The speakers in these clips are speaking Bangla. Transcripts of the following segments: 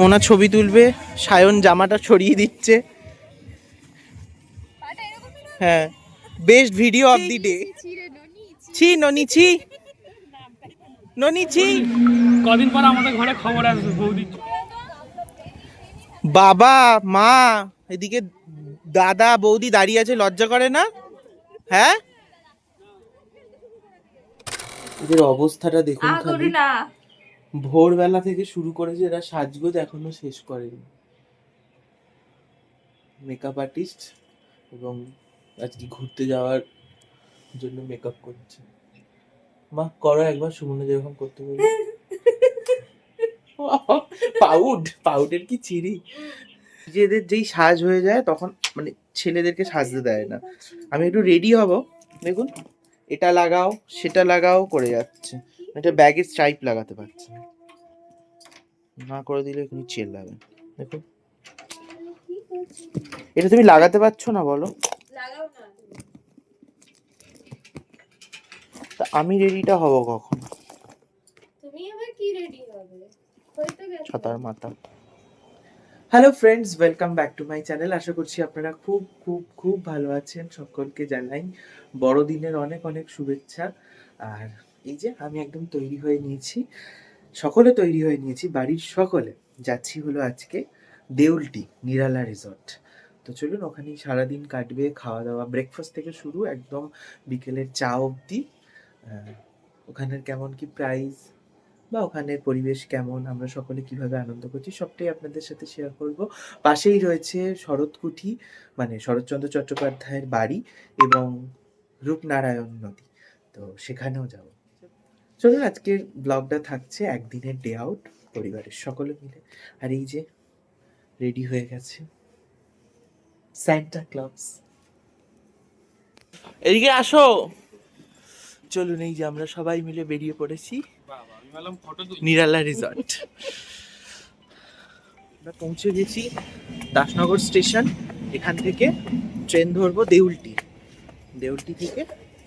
মোনা ছবি তুলবে সায়ন জামাটা ছড়িয়ে দিচ্ছে। হ্যাঁ best video of the day ছি ননি ছি। ননি ছি। কদিন পর আমাদের ঘরে খবর আসবে বৌদি। বাবা মা এদিকে দাদা বৌদি দাঁড়িয়ে আছে লজ্জা করে না? হ্যাঁ? এদের অবস্থাটা দেখুন খালি। না ভোরবেলা থেকে শুরু করেছে এরা সাজগোজ এখনও শেষ করেনি। মেকআপ আর্টিস্ট এবং আজকে ঘুরতে যাওয়ার জন্য মেকআপ করছে। মা, করো একবার সুমনে যেরকম করতে বলি পাউড, পাউডের কি চিরি নিজেদের যেই সাজ হয়ে যায় তখন মানে ছেলেদেরকে সাজতে দেয় না। আমি একটু রেডি হব। দেখুন, এটা লাগাও, সেটা লাগাও, করে যাচ্ছে। এটা ব্যাগের স্ট্রাইপ লাগাতে পারছে না। করে দিলে এখানে চেল লাগে দেখুন এটা তুমি লাগাতে পারছ না বলো? তা আমি রেডিটা হব কখন? তুমি আবার কি রেডি হবে? ছাতার মাথা। Hello friends welcome back to my channel আশা করছি আপনারা খুব খুব খুব ভালো আছেন। সকলকে জানাই বড়দিনের অনেক অনেক শুভেচ্ছা। আর এই যে আমি একদম তৈরি হয়ে নিয়েছি, সকলে তৈরি হয়ে নিয়েছি, বাড়ির সকলে। যাচ্ছি হলো আজকে দেউলটি, নিরালা রিসর্ট। তো চলুন ওখানেই সারাদিন কাটবে খাওয়া দাওয়া ব্রেকফাস্ট থেকে শুরু একদম বিকেলের চা অবধি। ওখানের কেমন কি প্রাইস বা ওখানের পরিবেশ কেমন, আমরা সকলে কীভাবে আনন্দ করছি, সবটাই আপনাদের সাথে শেয়ার করব। পাশেই রয়েছে শরৎকুঠি মানে শরৎচন্দ্র চট্টোপাধ্যায়ের বাড়ি এবং রূপনারায়ণ নদী। তো সেখানেও যাব। চলুন আজকের ব্লগটা থাকছে একদিনের ডে আউট পরিবারের সকলে মিলে। আর এই যে রেডি হয়ে গেছে স্যান্টা ক্লবস এদিকে আসো। চলুন এই যে আমরা সবাই মিলে বেরিয়ে পড়েছি নিরালা রিসর্ট আমরা পৌঁছে গেছি দাসনগর স্টেশন এখান থেকে ট্রেন ধরবো দেউলটি। দেউলটি থেকে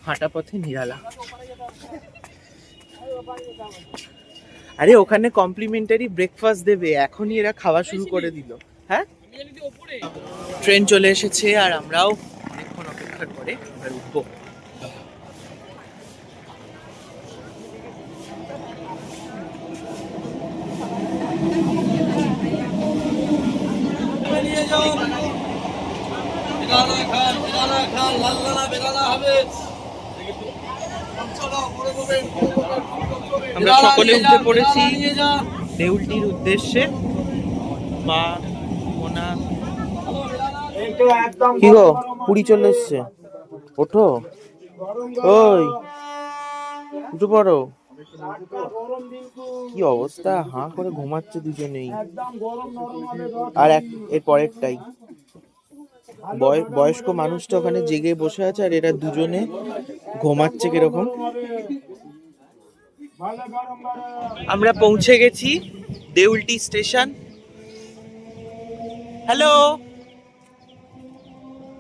হাঁটা পথে নিরালা। আরে ওখানে কমপ্লিমেন্টারি ব্রেকফাস্ট দেবে। এখনই এরা খাওয়া শুরু করে দিল। হ্যাঁ? ট্রেন চলে এসেছে আর আমরাও অনেকক্ষণ অপেক্ষার পরে এবার উঠবো। আমরা সকলে উঠে পড়েছি। দেউলটির উদ্দেশ্যে মা মোনা। কি গো? পুরী চলে এসছে। ওঠো। ওই। উঠে পড়ো। কি অবস্থা? হাঁ করে ঘুমাচ্ছে দুজনেই। আর এক এর পরেরটাই। বয়- বয়স্ক মানুষটা ওখানে জেগে বসে আছে আর এরা দুজনে ঘুমাচ্ছে কীরকম? আমরা পৌঁছে গেছি দেউলটি স্টেশন। হ্যালো?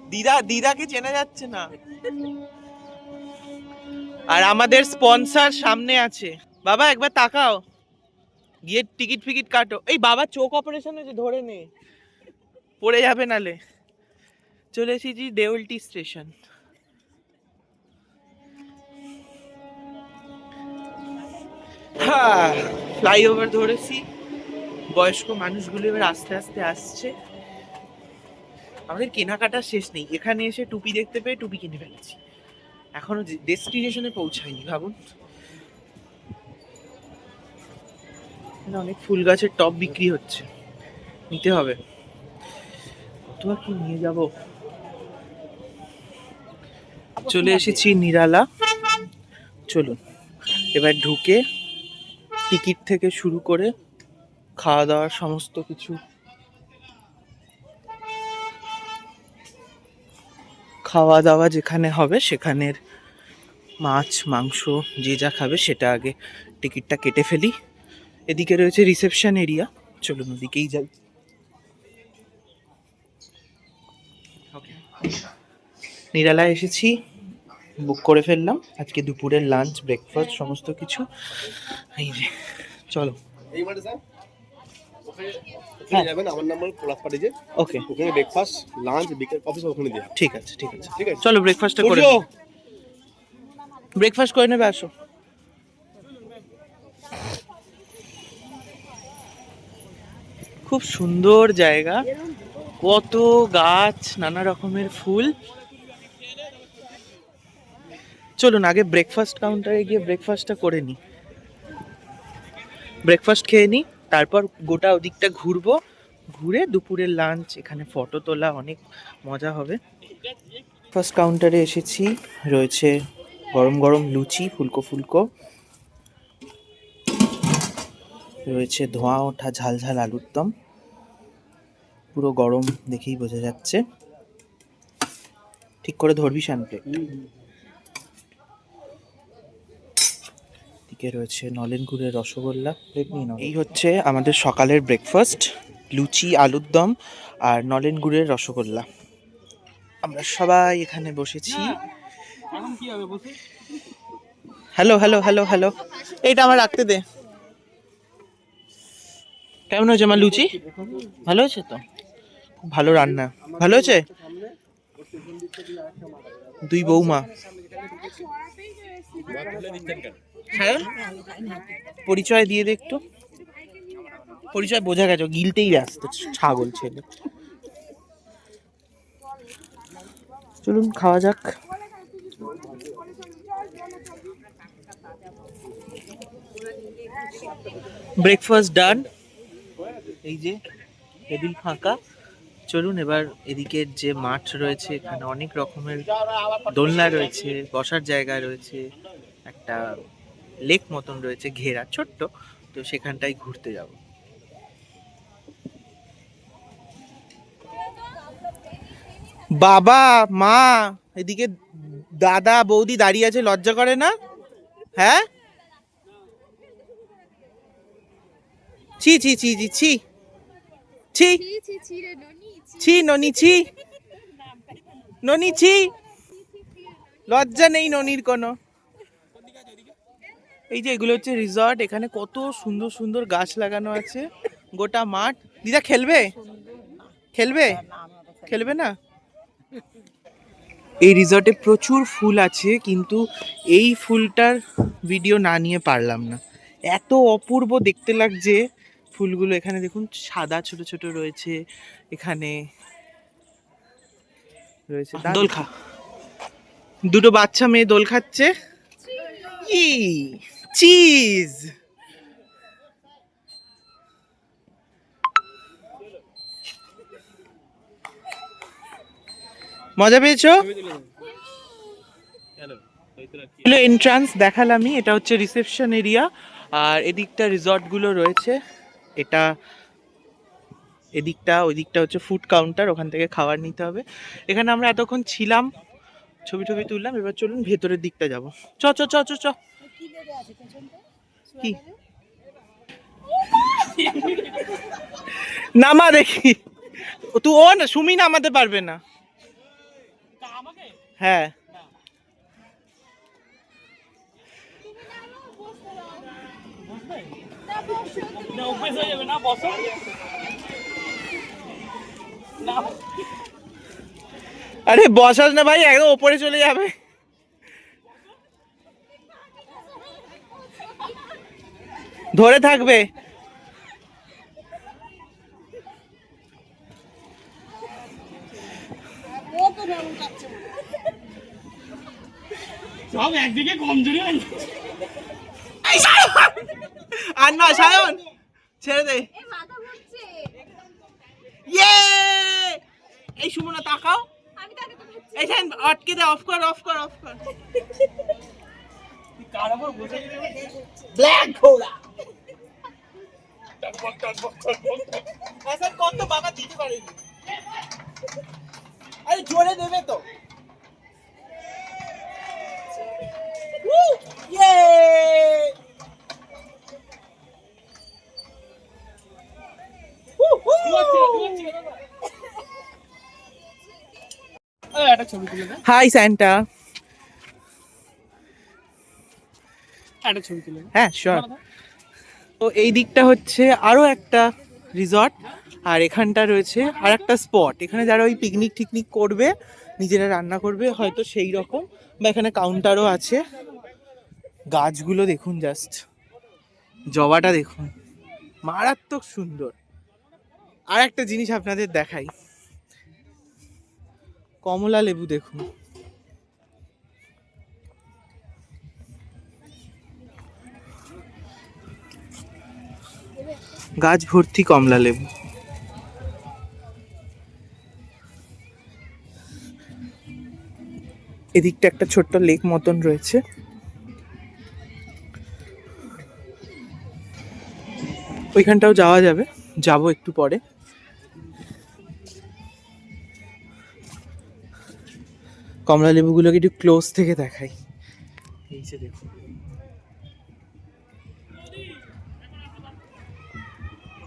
দিদা, দিদাকে চেনা যাচ্ছে না। আর আমাদের স্পন্সর সামনে আছে। বাবা, একবার তাকাও। গিয়ে টিকিট ফিকিট কাটো। এই বাবা, চোখ অপারেশন হয়েছে, ধরে নে। পড়ে যাবে নালে। চলে এসেছি দেউলটি স্টেশন। হ্যাঁ ফ্লাইওভার ধরেছি। বয়স্ক মানুষগুলো এবার আস্তে আস্তে আসছে। আমাদের কেনাকাটা শেষ নেই। এখানে এসে টুপি দেখতে পেয়ে টুপি কিনে ফেলেছি। এখনও ডেস্টিনেশনে পৌঁছায়নি, ভাবুন। অনেক ফুল গাছের টব বিক্রি হচ্ছে। নিতে হবে। কত আর কি নিয়ে যাব? চলে এসেছি নিরালা। চলুন, এবার ঢুকে টিকিট থেকে শুরু করে খাওয়া দাওয়ার সমস্ত কিছু। খাওয়া দাওয়া যেখানে হবে সেখানের মাছ মাংস যে যা খাবে সেটা আগে টিকিটটা কেটে ফেলি। এদিকে রয়েছে রিসেপশন এরিয়া। চলুন ওদিকেই যাই। নিরালায় এসেছি। বুক করে ফেললাম। আজকে দুপুরের লাঞ্চ ব্রেকফাস্ট সমস্ত কিছু। এই যে চলো। ওকে ওখানে ব্রেকফাস্ট লাঞ্চ বিকেল কফি সব ওখানে ঠিক আছে ঠিক আছে। ঠিক আছে। চলো ব্রেকফাস্টটা করে ব্রেকফাস্ট করে নেবে আসো। খুব সুন্দর জায়গা। কত গাছ নানা রকমের ফুল। চলুন, আগে ব্রেকফাস্ট কাউন্টারে গিয়ে ব্রেকফাস্টটা করে নিই ব্রেকফাস্ট খেয়ে নিই তারপর গোটা ওদিকটা ঘুরবো। ঘুরে দুপুরের লাঞ্চ এখানে ফটো তোলা, অনেক মজা হবে। ফার্স্ট কাউন্টারে এসেছি, রয়েছে গরম গরম লুচি, ফুলকো ফুলকো। রয়েছে ধোঁয়া ওঠা ঝাল ঝাল আলুর দম। পুরো গরম দেখেই বোঝা যাচ্ছে। ঠিক করে ধরবি শান্তে দিকে রয়েছে নলেন গুড়ের রসগোল্লা। প্লেট নিয়ে নাও। এই হচ্ছে আমাদের সকালের ব্রেকফাস্ট লুচি আলুর দম আর নলেন গুড়ের রসগোল্লা। আমরা সবাই এখানে বসেছি। এখন কি হবে বসে হ্যালো হ্যালো হ্যালো হ্যালো এইটা আমার রাখতে দে। কেমন হয়েছে আমার লুচি? ভালো হয়েছে তো? খুব ভালো রান্না। ভালো হয়েছে? দুই বৌমা। হ্যাঁ? পরিচয় দিয়ে দে একটু। পরিচয় বোঝা গেছে গিলতেই ব্যস্ত ছাগল ছেলে। চলুন, খাওয়া যাক। ব্রেকফাস্ট ডান এই যে টেবিল ফাঁকা। চলুন এবার এদিকের যে মাঠ রয়েছে, এখানে অনেক রকমের দোলনা রয়েছে, বসার জায়গা রয়েছে, একটা লেক মতন রয়েছে, ঘেরা, ছোট্ট। তো সেখানটাই ঘুরতে যাব। বাবা, মা, এদিকে দাদা, বৌদি দাঁড়িয়ে আছে, লজ্জা করে না? হ্যাঁ? ছি ছি ছি ছি ছি। ছি। ছি ছি ননি। ছি, ননি ছি। লজ্জা নেই ননির কোনো। এই যে এগুলো হচ্ছে রিসর্ট, এখানে কত সুন্দর সুন্দর গাছ লাগানো আছে। গোটা মাঠ। দিদা, খেলবে? খেলবে? খেলবে না? এই রিসর্টে প্রচুর ফুল আছে, কিন্তু এই ফুলটার ভিডিও না নিয়ে পারলাম না। এত অপূর্ব দেখতে লাগছে। ফুলগুলো এখানে দেখুন সাদা ছোট ছোট রয়েছে এখানে রয়েছে। দোল খা দুটো বাচ্চা মেয়ে দোল খাচ্ছে। ই চিজ। মজা পেয়েছ? এন্ট্রান্স দেখালামই এটা হচ্ছে রিসেপশন এরিয়া আর এদিকটা রিসর্টগুলো রয়েছে। এটা এদিকটা ওই দিকটা হচ্ছে ফুড কাউন্টার ওখান থেকে খাবার নিতে হবে। এখানে আমরা এতক্ষণ ছিলাম ছবি টবি তুললাম এবার চলুন ভেতরের দিকটা যাব। চ চ চ চ চ। কি নামা দেখি। তুই ও না সুমি নামাতে পারবে না। হ্যাঁ। না অভ্যেস হয়ে যাবে না বসো। না। আরে বসাস না ভাই একদম ওপরে চলে যাবে। ধরে থাকবে। সব একদিকে কমজোরি হয়ে আর না সায়ন ছেড়ে দে। ইয়ে এই সুমনা তাকাও। এই ঠান আটকে দে অফ কর অফ কর অফ কর। ব্ল্যাক ঘোড়া। হ্যাঁ, কত বাবা দিতে পারেনি। আরে জোরে দেবে তো। Woo! Yay! হাই স্যান্টা হ্যাঁ শিওর তো এই দিকটা হচ্ছে আরও একটা রিসর্ট আর এখানটা রয়েছে আর একটা স্পট এখানে যারা ওই পিকনিক টিকনিক করবে, নিজেরা রান্না করবে, হয়তো সেই রকম। বা এখানে কাউন্টারও আছে। গাছগুলো দেখুন জাস্ট জবাটা দেখুন। মারাত্মক সুন্দর। আর একটা জিনিস আপনাদের দেখাই। কমলা লেবু দেখুন। গাছ ভর্তি কমলা লেবু। এদিকটা একটা ছোট্ট লেক মতন রয়েছে। ওইখানটাও যাওয়া যাবে। যাব একটু পরে। কমলা লেবুগুলোকে একটু ক্লোজ থেকে দেখাই। এই যে দেখুন।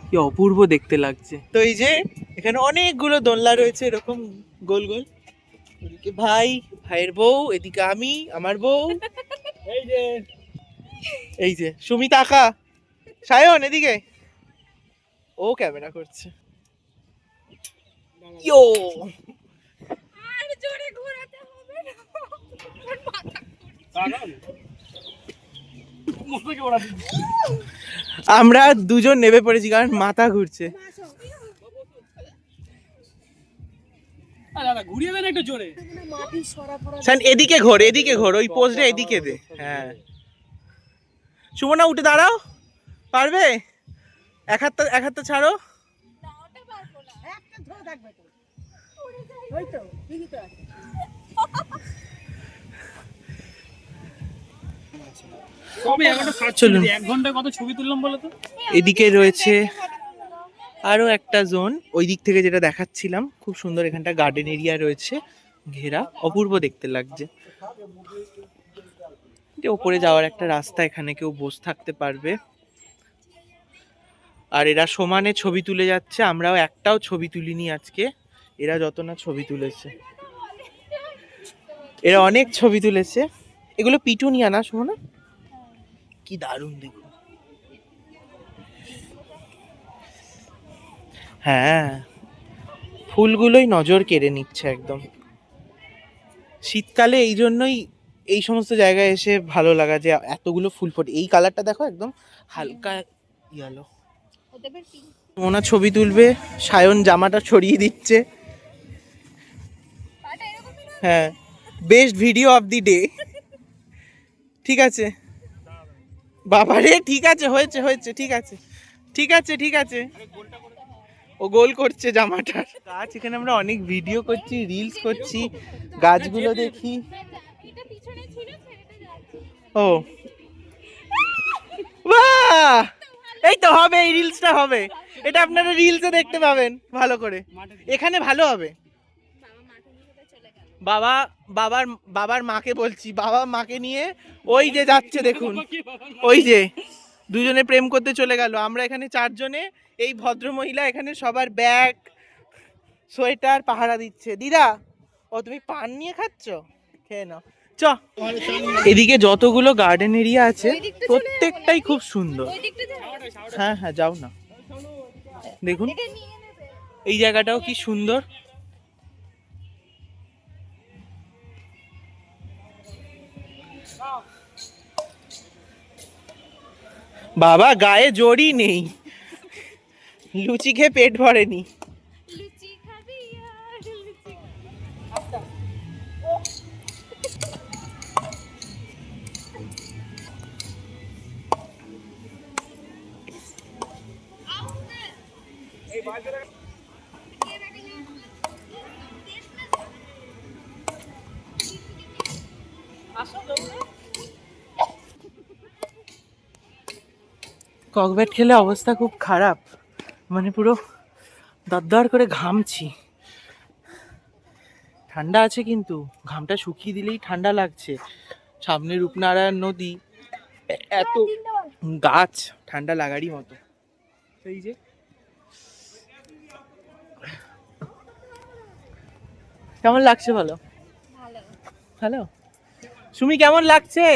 কি অপূর্ব দেখতে লাগছে। তো এই যে এখানে অনেকগুলো দোলনা রয়েছে এরকম গোল গোল। ওদিকে ভাই ভাইয়ের বউ এদিকে আমি আমার বউ। এই যে। এই যে সুমিতা আকা। সায়ন এদিকে। ও ক্যামেরা করছে। ইয়ো আর জোরে ঘোরাতে হবে না কারণ মুখে ওরা দিচ্ছে। আমরা দুজন নেমে পড়েছি, কারণ মাথা ঘুরছে। এদিকে ঘোর এদিকে ঘোর, ওই পোজটা এদিকে দে। হ্যাঁ। সুমনা, উঠে দাঁড়াও। পারবে? এক হাতটা এক হাতটা ছাড়ো। কবে চলুন। এক ঘন্টায় কত ছবি তুললাম বলো তো? এদিকে রয়েছে আরও একটা জোন ওই দিক থেকে যেটা দেখাচ্ছিলাম খুব সুন্দর এখানটা গার্ডেন এরিয়া রয়েছে ঘেরা অপূর্ব দেখতে লাগছে। ওপরে যাওয়ার একটা রাস্তা এখানে কেউ বসে থাকতে পারবে। আর এরা সমানে ছবি তুলে যাচ্ছে আমরাও একটাও ছবি তুলিনি আজকে এরা যত না ছবি তুলেছে। এরা অনেক ছবি তুলেছে। এগুলো পিটুনিয়া না শোনা কি দারুণ দেখুন। হ্যাঁ ফুলগুলোই নজর কেড়ে নিচ্ছে একদম। শীতকালে এই জন্যই এই সমস্ত জায়গায় এসে ভালো লাগা যে এতগুলো ফুল ফোটে। এই কালারটা দেখো একদম হালকা ইয়ালো মোনা ছবি তুলবে সায়ন জামাটা ছড়িয়ে দিচ্ছে। হ্যাঁ best video of the day ঠিক আছে। বাবারে, ঠিক আছে, হয়েছে হয়েছে, ঠিক আছে। ঠিক আছে ঠিক আছে। ও গোল করছে জামাটার। গাছ, এখানে আমরা অনেক ভিডিও করছি রিলস করছি, গাছগুলো দেখি। ও। বাহ! এই তো হবে, এই রিলসটা হবে। এটা আপনারা রিলসে দেখতে পাবেন, ভালো করে। এখানে ভালো হবে। বাবা বাবার বাবার মাকে বলছি বাবা মাকে নিয়ে ওই যে যাচ্ছে দেখুন ওই যে দুজনে প্রেম করতে চলে গেল। আমরা এখানে চারজনে এই ভদ্র মহিলা এখানে সবার ব্যাগ সোয়েটার পাহারা দিচ্ছে। দিদা ও তুমি পান নিয়ে খাচ্ছ? খেয়ে নাও। চ। এদিকে যতগুলো গার্ডেন এরিয়া আছে প্রত্যেকটাই খুব সুন্দর। হ্যাঁ হ্যাঁ যাও না। দেখুন এই জায়গাটাও কি সুন্দর। বাবা গায়ে জড়ি নেই। লুচি খেয়ে পেট ভরেনি। ককব্যাট খেলে অবস্থা খুব খারাপ। মানে পুরো দরদর করে ঘামছি। ঠান্ডা আছে কিন্তু ঘামটা শুকিয়ে দিলেই ঠান্ডা লাগছে। সামনে রূপনারায়ণ নদী এত গাছ ঠান্ডা লাগারই মতো। এই যে। কেমন লাগছে বলো? ভালো। ভালো? সুমি কেমন লাগছে?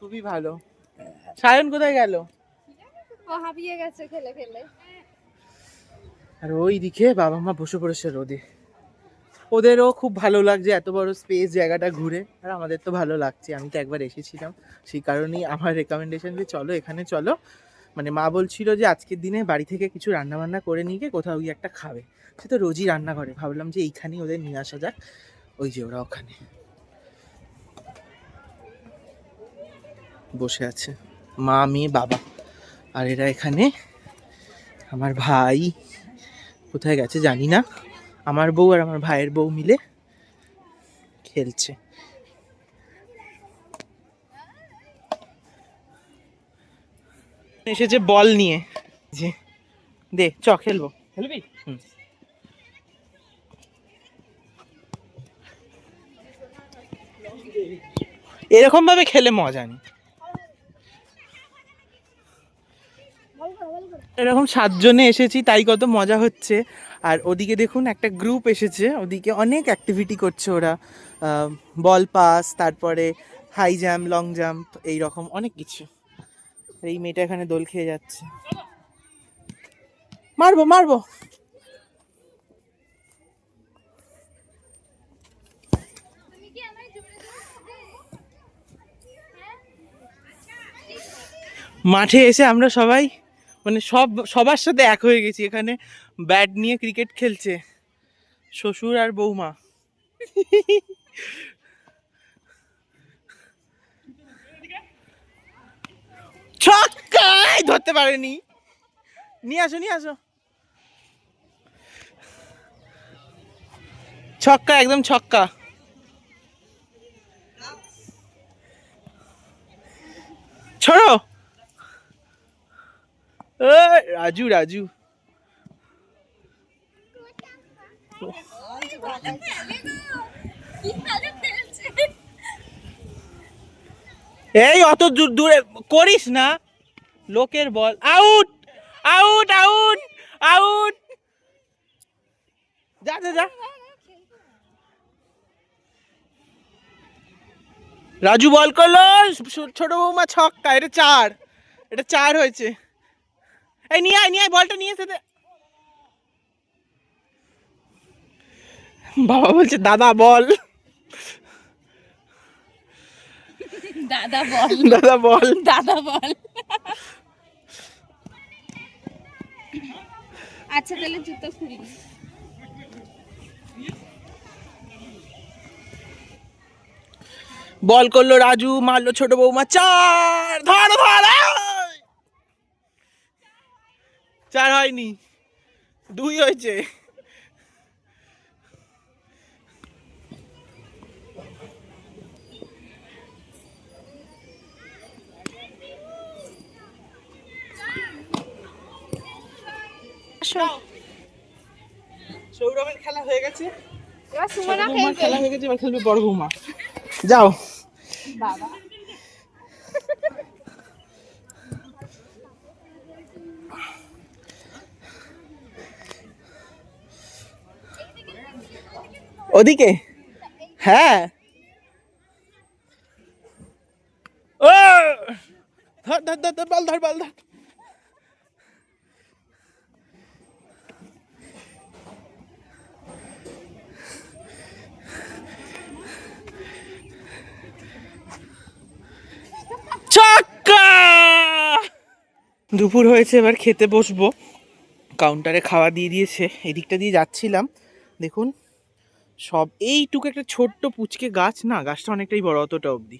খুবই ভালো। সায়ন কোথায় গেল? ও হাঁপিয়ে গেছে খেলে খেলে। আর ওই দিকে বাবা মা বসে পড়েছে রোদে। ওদেরও খুব ভালো লাগছে এত বড় স্পেস জায়গাটা ঘুরে। আর আমাদের তো ভালো লাগছে আমি তো একবার এসেছিলাম। সেই কারণেই আমার রেকমেন্ডেশন যে চলো এখানে চলো। মানে মা বলছিল যে আজকের দিনে বাড়ি থেকে কিছু রান্না বান্না করে নিয়ে গিয়ে কোথাও গিয়ে একটা খাবে। সে তো রোজই রান্না করে ভাবলাম যে এইখানেই ওদের নিয়ে আসা যাক। ওই যে ওরা ওখানে। বসে আছে। মা মেয়ে বাবা। আর এরা এখানে আমার ভাই কোথায় গেছে জানি না। আমার বউ আর আমার ভাইয়ের বউ মিলে খেলছে। এসেছে বল নিয়ে। যে দে চ খেলব। খেলবি? এরকম ভাবে খেলে মজা নেই। এরকম সাতজনে এসেছি, তাই কত মজা হচ্ছে। আর ওদিকে দেখুন, একটা গ্রুপ এসেছে, ওদিকে অনেক অ্যাক্টিভিটি করছে ওরা। বল পাস তারপরে হাই জাম্প লং জাম্প এই রকম অনেক কিছু। এই মেয়েটা এখানে দোল খেয়ে যাচ্ছে। মারবো মারবো। মাঠে এসে আমরা সবাই মানে সব, সবার সাথে এক হয়ে গেছি। এখানে ব্যাট নিয়ে ক্রিকেট খেলছে। শ্বশুর আর বৌমা। ছক্কায় ধরতে পারেনি। নিয়ে আসো নিয়ে আসো। ছক্কা, একদম ছক্কা। ছড়ো। রাজু রাজু। এই, অত দূর, দূরে করিস না। লোকের বল। Out out out out. যা যা যা। রাজু বল করল, ছোট বৌমা ছক্কা, এটা চার। এটা চার হয়েছে। এই নিয়ে আয় নিয়ে আয় বলটা নিয়ে এসে বাবা বলছে দাদা বল। দাদা বল। দাদা বল। দাদা বল। আচ্ছা তাহলে জুতো খুলি। বল করল রাজু মারলো ছোট বৌমা চার। ধর ধর! চার হয়নি দুই হয়েছে। সৌরভের খেলা হয়ে গেছে। এবার খেলা হয়ে গেছে এবার খেলবে বড় বৌমা। যাও। বাবা। ওদিকে? হ্যাঁ। ও! ধর ধর ধর ধর বল ধর বল ধর। দুপুর হয়েছে এবার খেতে বসবো। কাউন্টারে খাওয়া দিয়ে দিয়েছে। এদিকটা দিয়ে যাচ্ছিলাম। দেখুন সব, এইটুকু একটা ছোট্ট পুচকে গাছ না, গাছটা অনেকটাই বড়, অতটা অবধি।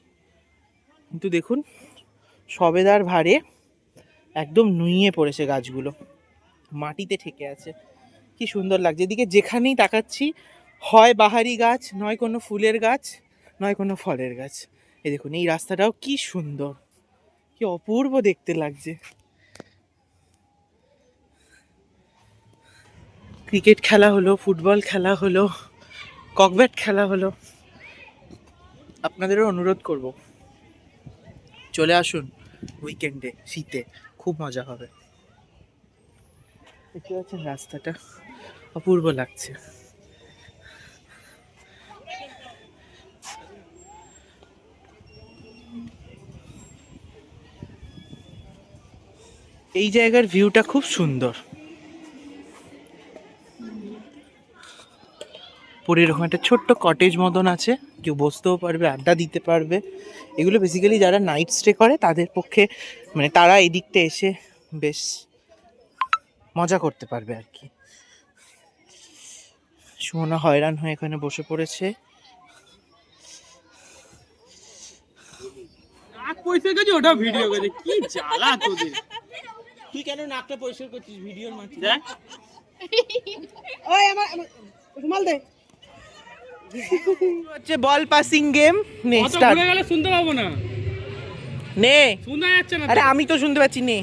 কিন্তু দেখুন, সবেদার ভারে একদম নুইয়ে পড়েছে গাছগুলো। মাটিতে ঠেকে আছে। কি সুন্দর লাগছে। এদিকে যেখানেই তাকাচ্ছি, হয় বাহারি গাছ, নয় কোনো ফুলের গাছ, নয় কোনো ফলের গাছ। এই দেখুন, এই রাস্তাটাও কি সুন্দর। কি অপূর্ব দেখতে লাগছে। ক্রিকেট খেলা হলো, ফুটবল খেলা হলো ককব্যাট খেলা হলো। আপনাদেরও অনুরোধ করব। চলে আসুন উইকেন্ডে শীতে। খুব মজা হবে। দেখতে পাচ্ছেন রাস্তাটা? অপূর্ব লাগছে। এই জায়গার ভিউটা খুব সুন্দর। পরে এরকম একটা ছোট্ট কটেজ মতন আছে। কেউ বসতেও পারবে আড্ডা দিতে পারবে। এগুলো বেসিক্যালি যারা নাইট স্টে করে তাদের পক্ষে মানে তারা এই দিকটা এসে বেশ মজা করতে পারবে আর কি সুমনা হয়রান হয়ে এখানে বসে পড়েছে। নাক পয়সা গেছে ওটা ভিডিও করে কি জ্বালা তোদের। তুই কেন নাকটা পরিষ্কার করছিস? ভিডিওর মাঝে। দেখ। ওই আমার আমার- রুমাল দে। হচ্ছে বল পাসিং গেম নে স্টার্ট ঘুরে গেলে শুনতে পাবো না। নে। শোনা যাচ্ছে না। আরে আমি তো শুনতে পাচ্ছি নে।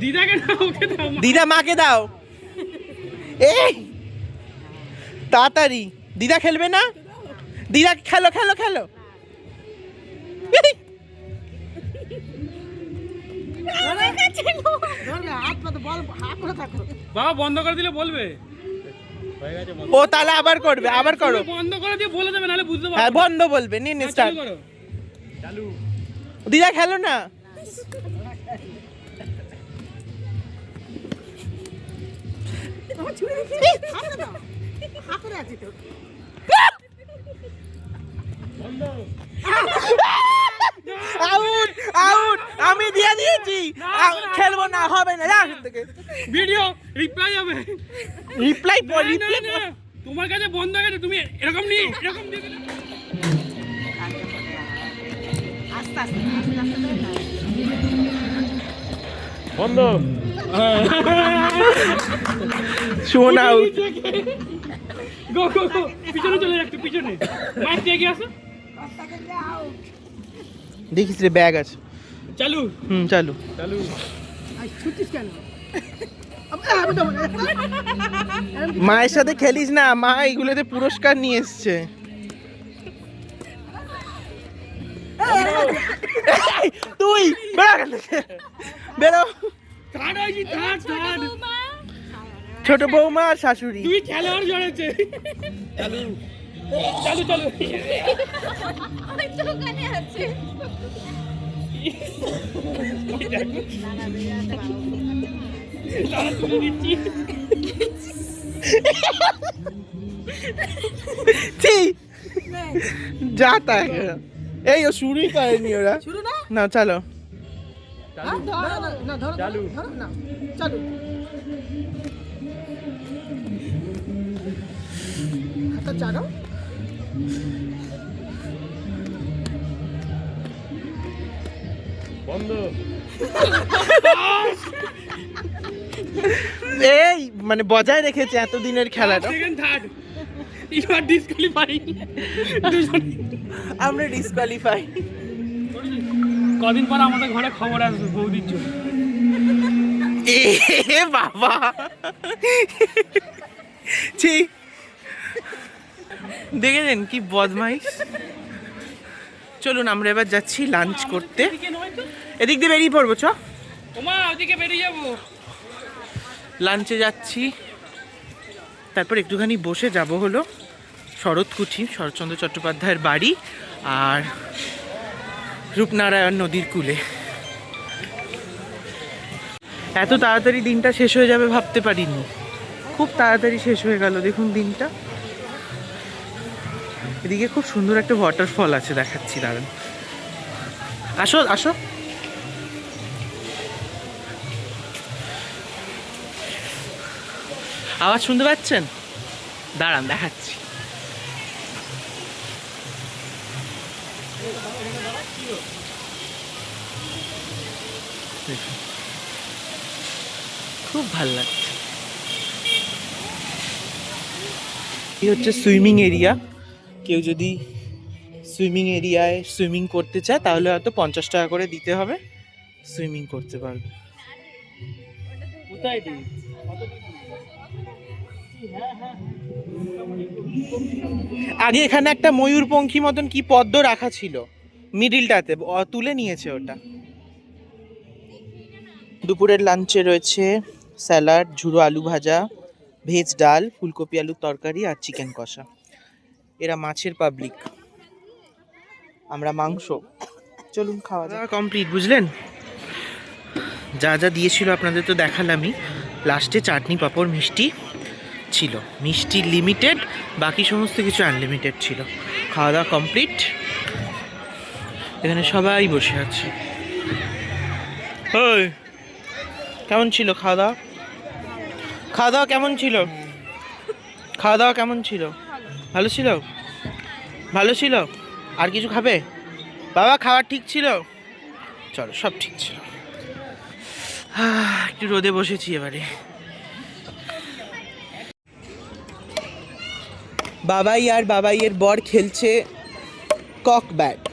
দিদাকে না ওকে দাও দিদা মাকে দাও। এই! তাড়াতাড়ি। দিদা খেলবে না? দিদা খেলো খেলো খেলো। বাবা বন্ধ করে দিলে বলবে। ও তাহলে আবার করবে আবার করো। বন্ধ করে দিয়ে বলে দেবে নাহলে বুঝতে পারবে হ্যাঁ বন্ধ বলবে নে নে হ্যাঁ, স্টার্ট চালু। করো দিদা খেলো না? হাত আছি তো। আউট আউট আমি দিয়ে দিয়েছি। খেলব না হবে না রাখ থেকে ভিডিও রিপ্লাই যাবে রিপ্লাই রিপ্লাই তোমার কাছে বন্ধ হয়ে গেছে তুমি এরকম নি এরকম দিয়ে। বন্ধ। শোন আউট গো গো গো পিছনে চলে যাচ্ছে পিছনে। মাইক দিয়ে আসো। যাও দেখিস রে ব্যাগ আছে। চালু। হুম চালু। চালু। আই ছুটিস কেন? মায়ের সাথে খেলিস না মা এগুলোতে পুরস্কার নিয়ে এসছে। তুই বেরো ছোট বৌমা। আর শাশুড়ি। তুই খেলোয়াড় জড়েছে। চালু চালু। আছে। এই ও শুরুই করেনি ওরা। না? চলো। চালু। হাতটা এই মানে বজায় রেখেছে এতদিনের খেলাটা। আমরা ডিসকোয়ালিফাই কদিন পর আমাদের ঘরে খবর আসবে বৌদির জন্য। এ বাবা। ছি। দেখেছেন কি বদমাইশ? চলুন আমরা এবার যাচ্ছি লাঞ্চ করতে। এদিকে দিয়ে বেরিয়ে পড়ব চ। ওদিকে বেরিয়ে যাব। লাঞ্চে যাচ্ছি। তারপর একটুখানি বসে যাব হলো শরৎকুচি শরৎচন্দ্র চট্টোপাধ্যায়ের বাড়ি আর রূপনারায়ণ নদীর কূলে। এত তাড়াতাড়ি দিনটা শেষ হয়ে যাবে ভাবতে পারিনি। খুব তাড়াতাড়ি শেষ হয়ে গেল দেখুন দিনটা। এদিকে খুব সুন্দর একটা ওয়াটারফল আছে, দেখাচ্ছি, দাঁড়ান। আসো আসো। আওয়াজ শুনতে পাচ্ছেন? দাঁড়ান, দেখাচ্ছি। খুব ভালো লাগছে। এই হচ্ছে সুইমিং এরিয়া। কেউ যদি সুইমিং এরিয়ায় সুইমিং করতে চায় তাহলে হয়তো পঞ্চাশ টাকা করে দিতে হবে। সুইমিং করতে পারবে। কোথায় আগে এখানে একটা ময়ূরপঙ্খী মতন কি পদ্ম রাখা ছিল মিডিলটাতে তুলে নিয়েছে ওটা। দুপুরের লাঞ্চে রয়েছে স্যালাড ঝুড়ো আলু ভাজা ভেজ ডাল ফুলকপি আলুর তরকারি আর চিকেন কষা। এরা মাছের পাবলিক আমরা মাংস। চলুন খাওয়া দাওয়া কমপ্লিট বুঝলেন? যা যা দিয়েছিল আপনাদের তো দেখালামই। লাস্টে চাটনি, পাঁপড়, মিষ্টি ছিল। মিষ্টি লিমিটেড বাকি সমস্ত কিছু আনলিমিটেড ছিল। খাওয়া দাওয়া কমপ্লিট এখানে সবাই বসে আছে। ওই, কেমন ছিল খাওয়া দাওয়া? খাওয়া দাওয়া কেমন ছিল? খাওয়া দাওয়া কেমন ছিল? ভালো ছিল? ভালো ছিল? আর কিছু খাবে? বাবা খাবার ঠিক ছিল? চলো, সব ঠিক ছিল। একটু রোদে বসেছি এবারে। বাবাই আর বাবাইয়ের বর খেলছে কক ব্যাট।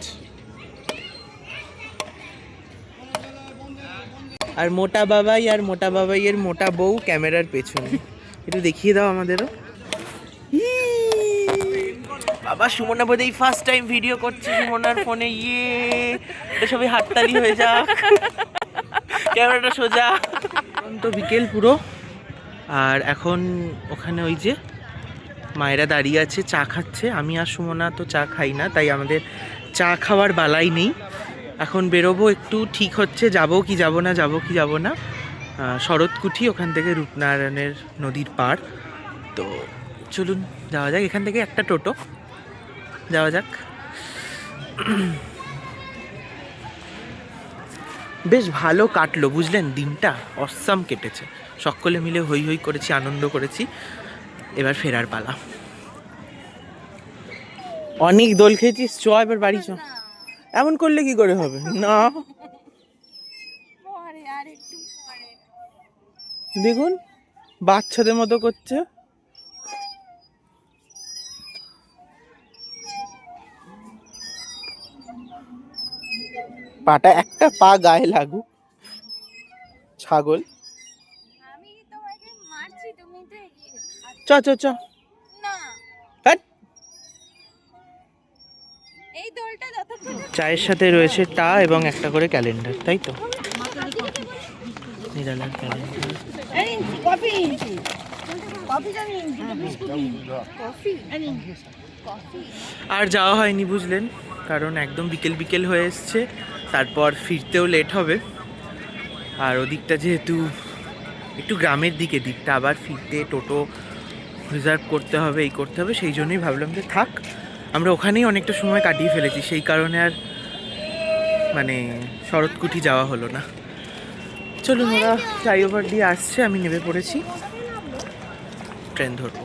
আর মোটা বাবাই আর মোটা বাবাইয়ের মোটা বউ ক্যামেরার পেছনে। একটু দেখিয়ে দাও আমাদেরও। বাবা, সুমনা বোধ এই ফার্স্ট টাইম ভিডিও করছে, সুমনার ফোনে ইয়ে। সবাই হাততালি হয়ে যাক। ক্যামেরাটা সোজা। তো বিকেল পুরো। আর এখন ওখানে ওই যে মায়েরা দাঁড়িয়ে আছে, চা খাচ্ছে। আমি আর সুমনা তো চা খাই না, তাই আমাদের চা খাওয়ার বালাই নেই। এখন বেরোবো, একটু ঠিক হচ্ছে, যাব কি যাব না, যাব কি যাব না। শরৎকুঠি, ওখান থেকে রূপনারায়ণের নদীর পার তো চলুন, যাওয়া যাক। এখান থেকে একটা টোটো। যাওয়া যাক। বেশ ভালো কাটলো বুঝলেন? দিনটা অসাম কেটেছে। সকলে মিলে হই হই করেছি আনন্দ করেছি। এবার ফেরার পালা। অনেক দোল খেয়েছিস? চ এবার বাড়ি চ। এমন করলে কি করে হবে? না। দেখুন বাচ্চাদের মতো করছে। পাটা একটা পা গায়ে লাগুক। ছাগল। চ চ চ। চায়ের সাথে রয়েছে টা এবং একটা করে ক্যালেন্ডার তাই তো? নিরালার ক্যালেন্ডার। আর যাওয়া হয়নি বুঝলেন? কারণ একদম বিকেল বিকেল হয়ে এসছে। তারপর ফিরতেও লেট হবে। আর ওদিকটা যেহেতু একটু গ্রামের দিকে, দিকটা আবার ফিরতে টোটো রিজার্ভ করতে হবে, এই করতে হবে, সেই জন্যই ভাবলাম যে থাক, আমরা ওখানেই অনেকটা সময় কাটিয়ে ফেলেছি, সেই কারণে আর মানে শরৎকুঠি যাওয়া হলো না। চলুন ওরা ফ্লাইওভার দিয়ে আসছে, আমি নেমে পড়েছি। ট্রেন ধরবো।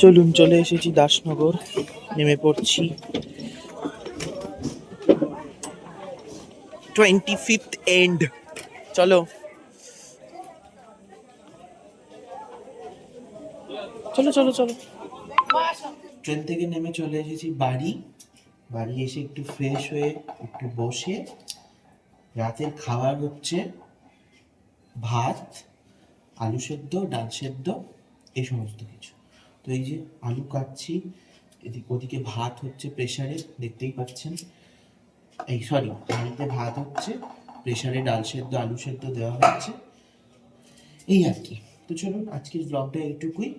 চলুন চলে এসেছি দাসনগর, নেমে পড়ছি। টোয়েন্টি ফিফথ এন্ড চলো। চলো চলো চলো। ট্রেন থেকে নেমে চলে এসেছি বাড়ি। বাড়ি এসে একটু ফ্রেশ হয়ে একটু বসে রাতের খাবার হচ্ছে ভাত, আলু সেদ্ধ, ডাল সেদ্ধ, এই সমস্ত কিছু। তো এই যে আলু কাটছি, এদিক ওদিকে ভাত হচ্ছে প্রেসারে দেখতেই পাচ্ছেন। এই সরি হাঁড়িতে ভাত হচ্ছে প্রেসারে ডাল সেদ্ধ, আলু সেদ্ধ দেওয়া হচ্ছে। এই আর কি। তো চলুন, আজকের ব্লগটা এইটুকুই।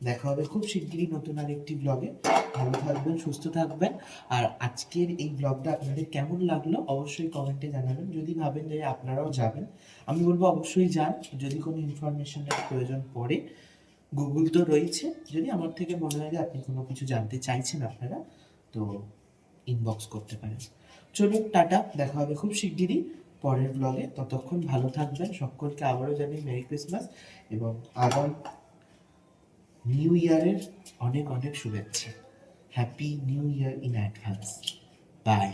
দেখা হবে খুব শিগগিরই নতুন আরেকটি ব্লগে ভালো থাকবেন, সুস্থ থাকবেন। আর আজকের এই ব্লগটা আপনাদের কেমন লাগল অবশ্যই কমেন্টে জানাবেন। যদি ভাবেন যে আপনারাও যাবেন, আমি বলব অবশ্যই যান। যদি কোনো ইনফরমেশনের প্রয়োজন পড়ে গুগল তো রয়েছে। যদি আমার থেকে মনে হয় যে আপনি কোনো কিছু জানতে চাইছেন আপনারা, তো ইনবক্স করতে পারেন। চলুন, টাটা। দেখা হবে খুব শিগগিরই পরের ব্লগে ততক্ষণ ভালো থাকবেন। সকলকে আবারও জানি মেরি ক্রিসমাস এবং আগাম নিউ ইয়ারের অনেক অনেক শুভেচ্ছা। Happy new year in advance bye